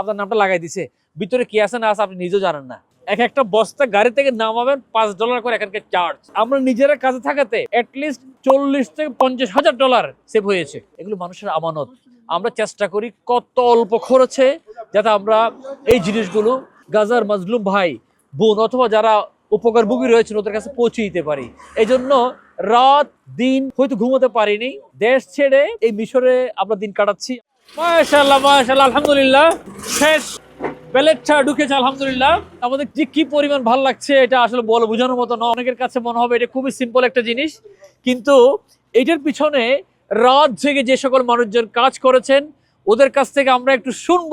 আপনার নামটা লাগাই দিছে। ভিতরে কি আছে না আছে আপনি নিজেও জানেন না। এক একটা বস্তা গাড়ি থেকে নামাবেন, পাঁচ ডলার করে এখানকার চার্জ আমরা নিজেরা কাজে থাকাতে অ্যাটলিস্ট চল্লিশ থেকে পঞ্চাশ হাজার ডলার সেভ হয়েছে। এগুলো মানুষের আমানত। আমরা চেষ্টা করি কত অল্প খরচে যাতে আমরা এই জিনিসগুলো গাজার মাজলুম ভাই, বোন অথবা যারা উপকারভোগী রয়েছেন, ওদের কাছে পৌঁছে দিতে পারি। এই জন্য রাত, দিন হয়তো ঘুমোতে পারিনি। দেশ ছেড়ে এই মিশরে আমরা দিন কাটাচ্ছি। মাশাল্লাহ মাশাল্লাহ আলহামদুলিল্লাহ। শেষ। প্যালেটটা ঢুকেছে, আলহামদুলিল্লাহ। আমাদের যে কি পরিমাণ ভালো লাগছে, এটা আসলে বল বোঝানোর মতো না অনেকের কাছে মনে হবে এটা খুবই সিম্পল একটা জিনিস। কিন্তু এটার পিছনে রাত জেগে যে সকল মানুষজন কাজ করেছেন ওদের কাছ থেকে আমরা একটু শুনব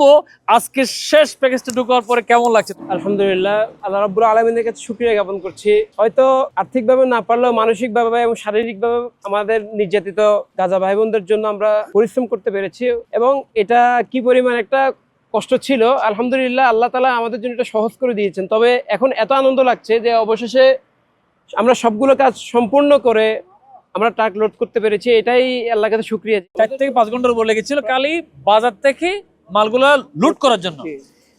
আজকে শেষ প্যাকেজটা ঢুকার পরে কেমন লাগছে? আলহামদুলিল্লাহ, আল্লাহ রাব্বুল আলমিনের কাছে শুক্রিয়া জ্ঞাপন করছি। হয়তো আর্থিকভাবে না পারলেও, মানসিকভাবে এবং শারীরিকভাবে আমাদের নির্যাতিত গাজা ভাই বোনদের জন্য আমরা পরিশ্রম করতে পেরেছি এবং এটা কি পরিমাণ একটা কষ্ট ছিল, আলহামদুলিল্লাহ আল্লাহ তালা আমাদের জন্য এটা সহজ করে দিয়েছেন। তবে এখন এত আনন্দ লাগছে যে অবশেষে আমরা সবগুলো কাজ সম্পূর্ণ করে আমরা ট্রাক লোড করতে পেরেছি এটাই আল্লাহ কাছে শুক্রিয়া। চার থেকে পাঁচ ঘণ্টার উপর লেগেছিল কালি বাজার থেকে মালগুলা লুট করার জন্য।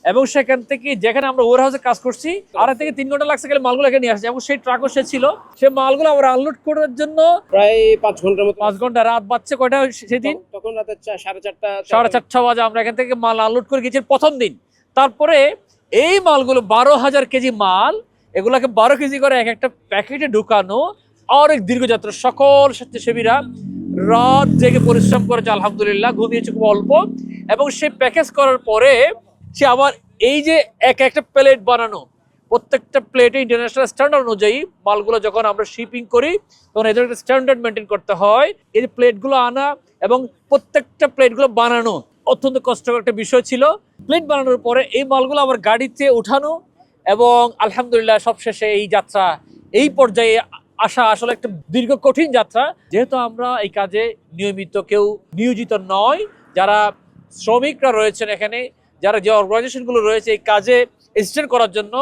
এবং সেখান থেকে যেখানে আমরা ওয়ার হাউসে কাজ করছি আড়াই থেকে তিন ঘণ্টা লাগছে গেলে মালগুলো এখানে নিয়ে আসছে এবং সেই ট্রাকও সে ছিল সে মালগুলো আমরা আনলোড করার জন্য প্রায় পাঁচ ঘণ্টার মতো পাঁচ ঘণ্টা রাত বাচ্চা কয়টা সেদিন? তখন রাতে সাড়ে চারটা সাড়ে চারটা বাজে আমরা এখান থেকে মাল আনলোড করে গেছি প্রথম দিন। তারপরে এই মালগুলো বারো হাজার কেজি মাল এগুলাকে বারো কেজি করে এক একটা প্যাকেটে ঢুকানো অনেক দীর্ঘযাত্রা। সকল স্বেচ্ছাসেবীরা রাত জেগে পরিশ্রম করেছে আলহামদুলিল্লাহ ঘুমিয়েছে খুব অল্প। এবং সে প্যাকেজ করার পরে সে আবার এই যে এক একটা প্লেট বানানো, প্রত্যেকটা প্লেটে ইন্টারন্যাশনাল স্ট্যান্ডার্ড অনুযায়ী মালগুলো যখন আমরা শিপিং করি, তখন এদের একটা স্ট্যান্ডার্ড মেনটেন করতে হয়। এই যে প্লেটগুলো আনা এবং প্রত্যেকটা প্লেটগুলো বানানো অত্যন্ত কষ্টকর একটা বিষয় ছিল। প্লেট বানানোর পরে এই মালগুলো আবার গাড়িতে উঠানো এবং আলহামদুলিল্লাহ সবশেষে এই যাত্রা এই পর্যায়ে আসা আসলে একটা দীর্ঘ কঠিন যাত্রা। যেহেতু আমরা এই কাজে নিয়মিত কেউ নিয়োজিত নয়, যারা শ্রমিকরা রয়েছেন এখানে, যারা যে অর্গানাইজেশনগুলো রয়েছে এই কাজে এসিস্ট্যান্ট করার জন্য,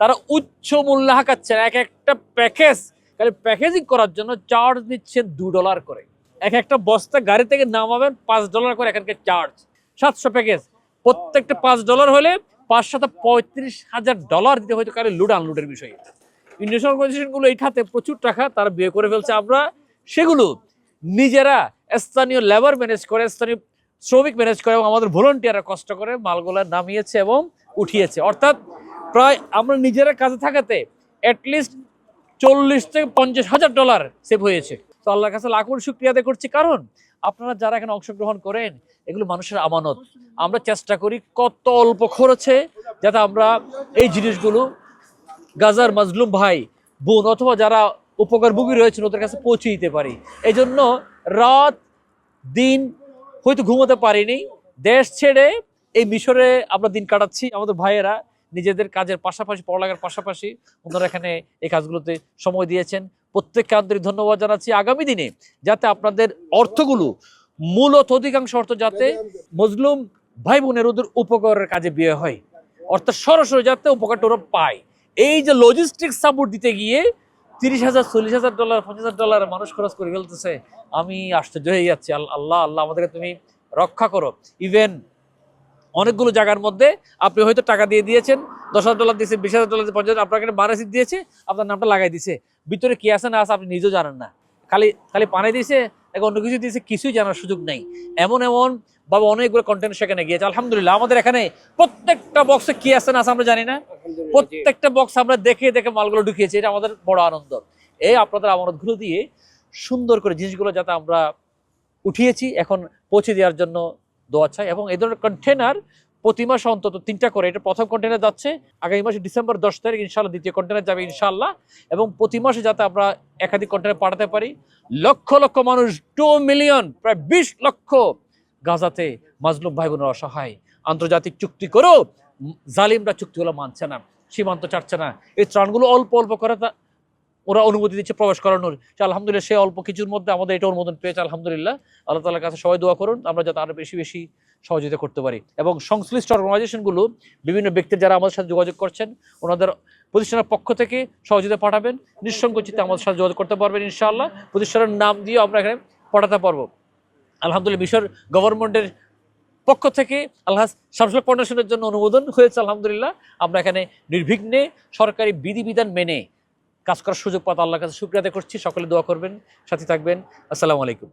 তারা উচ্চ মূল্য হাঁকাচ্ছেন। এক একটা প্যাকেজ খালি প্যাকেজিং করার জন্য চার্জ নিচ্ছে দু ডলার করে। এক একটা বস্তা গাড়ি থেকে নামাবেন, পাঁচ ডলার করে এখানকার চার্জ সাতশো প্যাকেজ প্রত্যেকটা পাঁচ ডলার হলে পাঁচ পঁয়ত্রিশ হাজার ডলার দিতে হয়তো কারে লুড আনলুডের বিষয়ে। ইন্ডিয়ান অর্গানাইজেশনগুলো এই খাতে প্রচুর টাকা তারা বিয়ে করে ফেলছে। আমরা সেগুলো নিজেরা স্থানীয় লেবার ম্যানেজ করে, স্থানীয় শ্রমিক ম্যানেজ করে এবং আমাদের ভলেন্টিয়াররা কষ্ট করে মালগুলো নামিয়েছে এবং উঠিয়েছে। অর্থাৎ প্রায় আমরা নিজেরা কাজে থাকাতে অ্যাটলিস্ট চল্লিশ থেকে পঞ্চাশ হাজার ডলার সেভ হয়েছে। তো আল্লাহর কাছে লাখুর শুক্রিয়া আদায় করছি। কারণ আপনারা যারা এখানে অংশগ্রহণ করেন, এগুলো মানুষের আমানত। আমরা চেষ্টা করি কত অল্প খরচে যাতে আমরা এই জিনিসগুলো গাজার মাজলুম ভাই, বোন অথবা যারা উপকারভোগী রয়েছেন, ওদের কাছে পৌঁছে দিতে পারি। এই জন্য রাত, দিন হয়তো ঘুমোতে পারিনি। দেশ ছেড়ে এই মিশরে আমরা দিন কাটাচ্ছি। আমাদের ভাইয়েরা নিজেদের কাজের পাশাপাশি, পড়ালেখার পাশাপাশি ওনারা এখানে এই কাজগুলোতে সময় দিয়েছেন। প্রত্যেককে আন্তরিক ধন্যবাদ জানাচ্ছি। আগামী দিনে যাতে আপনাদের অর্থগুলো মূলত অধিকাংশ অর্থ যাতে মজলুম ভাই বোনের ওদের উপকারের কাজে বিয়ে হয়। অর্থাৎ সরাসরি যাতে উপকারটা ওরা পায়। এই যে লজিস্টিক সাপোর্ট দিতে গিয়ে তিরিশ হাজার, চল্লিশ হাজার ডলার পঞ্চাশ হাজার ডলার মানুষ খরচ করে ফেলতেছে, আমি আশ্চর্য হয়ে যাচ্ছি। আল- আল্লাহ আল্লাহ আমাদেরকে তুমি রক্ষা করো। ইভেন অনেকগুলো জায়গার মধ্যে আপনি হয়তো টাকা দিয়ে দিয়েছেন, দশ হাজার ডলার দিয়েছে বিশ হাজার ডলার পঞ্চাশ এখানে বারাসিট দিয়েছে, আপনার নামটা লাগাই দিয়েছে ভিতরে কি আছে না আছে আপনি নিজেও জানেন না। খালি খালি পানি দিয়েছে অন্য কিছু দিয়েছে, কিছুই জানার সুযোগ নেই। এমন এমন বাবা অনেকগুলো কন্টেন্ট সেখানে গিয়েছে আলহামদুলিল্লাহ। আমাদের এখানে প্রত্যেকটা বক্সে কি আছে না আছে আমরা জানি না। প্রত্যেকটা বক্স আমরা দেখে দেখে মালগুলো ঢুকিয়েছি এটা আমাদের বড় আনন্দ। এই আপনাদের আমানতগুলো দিয়ে সুন্দর করে জিনিসগুলো যাতে আমরা উঠিয়েছি এখন পৌঁছে দেওয়ার জন্য দোয়া চাই। এবং এই ধরনের কন্টেনার প্রতি মাসে অন্তত তিনটা করে এটা প্রথম কন্টেনার যাচ্ছে আগামী মাসে ডিসেম্বর দশ তারিখ ইনশাল্লাহ দ্বিতীয় কন্টেনার যাবে ইনশাল্লাহ এবং প্রতি মাসে যাতে আমরা একাধিক কন্টেনার পাঠাতে পারি লক্ষ লক্ষ মানুষ টু মিলিয়ন প্রায় বিশ লক্ষ গাজাতে মাজলুম ভাই বোনের অসহায়। আন্তর্জাতিক চুক্তি করেও জালিমরা চুক্তিগুলো মানছে না, সীমান্ত ছাড়ছে না। এই ত্রাণগুলো অল্প অল্প করে ওরা অনুমতি দিচ্ছে প্রবেশ করানোর। আলহামদুলিল্লাহ সে অল্প কিছুর মধ্যে আমাদের এটা অনুমোদন পেয়েছে, আলহামদুলিল্লাহ। আল্লাহ তালার কাছে সবাই দোয়া করুন, আমরা যাতে আরও বেশি বেশি সহযোগিতা করতে পারি। এবং সংশ্লিষ্ট অর্গানাইজেশনগুলো, বিভিন্ন ব্যক্তির যারা আমাদের সাথে যোগাযোগ করছেন, ওনাদের প্রতিষ্ঠানের পক্ষ থেকে সহযোগিতা পাঠাবেন। নিঃসংকোচিতে আমাদের সাথে যোগাযোগ করতে পারবেন ইনশাআল্লাহ। প্রতিষ্ঠানের নাম দিয়ে আমরা এখানে পাঠাতে পারব। আলহামদুলিল্লাহ, মিশর গভর্নমেন্টের পক্ষ থেকে আল্লাহ শামসুল ফাউন্ডেশনের জন্য অনুমোদন হয়েছে, আলহামদুলিল্লাহ। আমরা এখানে নির্বিঘ্নে সরকারি বিধিবিধান মেনে কাজ করার সুযোগ পাতা আল্লাহর কাছে শুক্রিয়া করছি। সকলে দোয়া করবেন, সাথে থাকবেন। আসসালামু আলাইকুম।